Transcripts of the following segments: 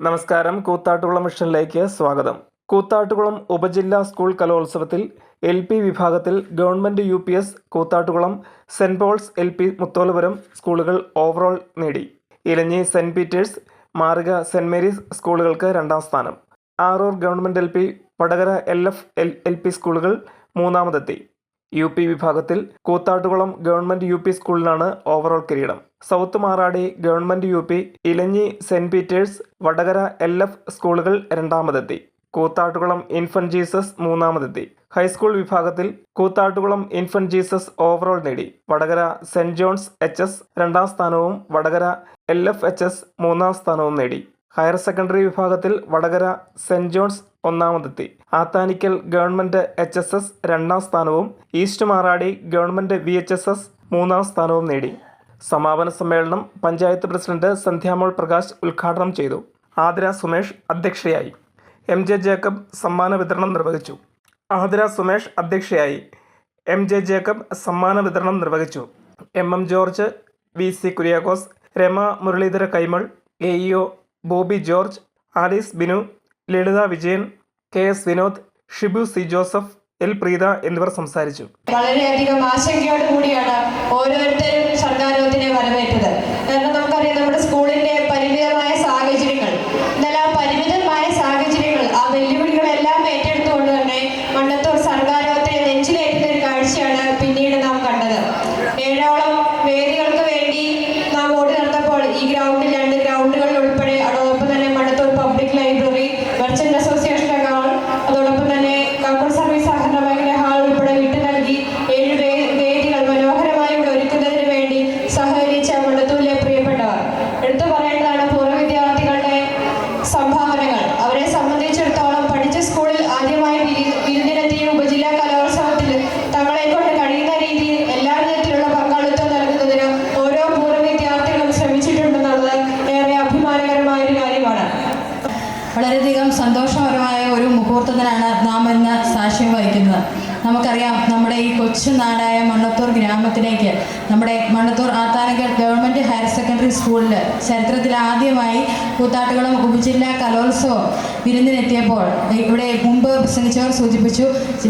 നമസ്കാരം. കൂത്താട്ടുകുളം മിഷനിലേക്ക് സ്വാഗതം. കൂത്താട്ടുകുളം ഉപജില്ലാ സ്കൂൾ കലോത്സവത്തിൽ എൽ പി വിഭാഗത്തിൽ government U P S Koothattukulam saint Paul's L P Mutholapuram സ്കൂളുകൾ ഓവറോൾ നേടി. ഇലഞ്ഞി സെന്റ് പീറ്റേഴ്സ് മാറുക സെന്റ് മേരീസ് സ്കൂളുകൾക്ക് രണ്ടാം സ്ഥാനം. Aroor government L P Vadakara L F L L P സ്കൂളുകൾ മൂന്നാമതെത്തി. യു പി വിഭാഗത്തിൽ കൂത്താട്ടുകുളം ഗവൺമെന്റ് യു പി സ്കൂളിനാണ് ഓവറോൾ കിരീടം. South Maradi government U P Elanji saint Peter's Vadakara L F സ്കൂളുകൾ രണ്ടാമതെത്തി. കൂത്താട്ടുകുളം ഇൻഫന്റ് ജീസസ് മൂന്നാമതെത്തി. ഹൈസ്കൂൾ വിഭാഗത്തിൽ കൂത്താട്ടുകുളം ഇൻഫന്റ് ജീസസ് ഓവറോൾ നേടി. Vadakara saint John's H S രണ്ടാം സ്ഥാനവും Vadakara L F H S മൂന്നാം സ്ഥാനവും നേടി. ഹയർ സെക്കൻഡറി വിഭാഗത്തിൽ വടകര സെന്റ് ജോൺസ് ഒന്നാമതെത്തി. Athanickal government H S S രണ്ടാം സ്ഥാനവും east Maradi government V H S S മൂന്നാം സ്ഥാനവും നേടി. സമാപന സമ്മേളനം പഞ്ചായത്ത് പ്രസിഡന്റ് സന്ധ്യാമോൾ പ്രകാശ് ഉദ്ഘാടനം ചെയ്തു. ആതിര സുമേഷ് അധ്യക്ഷയായി. എം ജെ ജേക്കബ് സമ്മാന വിതരണം നിർവഹിച്ചു. ആതിര സുമേഷ് അധ്യക്ഷയായി. എം ജെ ജേക്കബ് സമ്മാന വിതരണം നിർവഹിച്ചു. M M George V C Kuriakose Rama Muralidhara Kaimal A Bobby George Alice Binu Lalitha Vijayan K S Vinod Shibu C Joseph L Preetha എന്നിവർ സംസാരിച്ചു. വളരെയധികം ആശങ്കയോട് കൂടിയാണ് ഓരോരുത്തരും സർക്കാരോത്തിനെ വരവേറ്റത്. കാരണം നമുക്കറിയാം വളരെയധികം സന്തോഷപരമായ ഒരു മുഹൂർത്തത്തിനാണ് നാം ഇന്ന് സാക്ഷ്യം വഹിക്കുന്നത്. നമുക്കറിയാം നമ്മുടെ ഈ കൊച്ചു നാടായ മണ്ണത്തൂർ ഗ്രാമത്തിലേക്ക് നമ്മുടെ Mannathur Athanickal government higher secondary സ്കൂളിൽ ചരിത്രത്തിൽ ആദ്യമായി കൂത്താട്ടുകളും ഉപജില്ലാ കലോത്സവം വിരുന്നിനെത്തിയപ്പോൾ ഇവിടെ മുമ്പ് പ്രസംഗിച്ചവർ സൂചിപ്പിച്ചു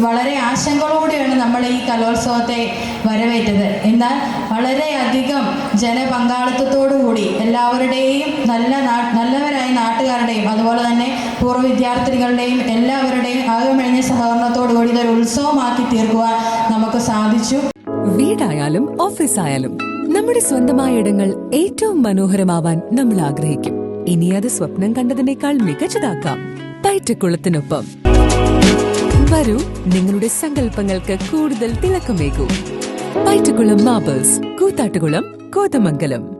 വളരെ ആശങ്കകളോടെയാണ് നമ്മൾ ഈ കലോത്സവത്തെ വരവേറ്റത്. എന്നാൽ വളരെയധികം ജനപങ്കാളിത്തത്തോടുകൂടി എല്ലാവരുടെയും നല്ല നല്ലവരായ നാട്ടുകാരുടെയും അതുപോലെ തന്നെ പൂർവ വിദ്യാർത്ഥികളുടെയും എല്ലാവരുടെയും ആകമെഴിഞ്ഞ സഹകരണത്തോടു കൂടി ഇതൊരു ഉത്സവമാക്കി തീർക്കുവാൻ നമുക്ക് സാധിച്ചു. വീടായാലും ഓഫീസായാലും നമ്മുടെ സ്വന്തമായ ഇടങ്ങൾ ഏറ്റവും മനോഹരമാവാൻ നമ്മൾ ആഗ്രഹിക്കും. ഇനി അത് സ്വപ്നം കണ്ടതിനേക്കാൾ മികച്ചതാക്കാം. പയറ്റക്കുളത്തിനൊപ്പം വരൂ നിങ്ങളുടെ സങ്കല്പങ്ങൾക്ക് കൂടുതൽ തിളക്കമേകൂ. പയറ്റക്കുളം മാബേഴ്സ് കൂത്താട്ടുകുളം കോതമംഗലം.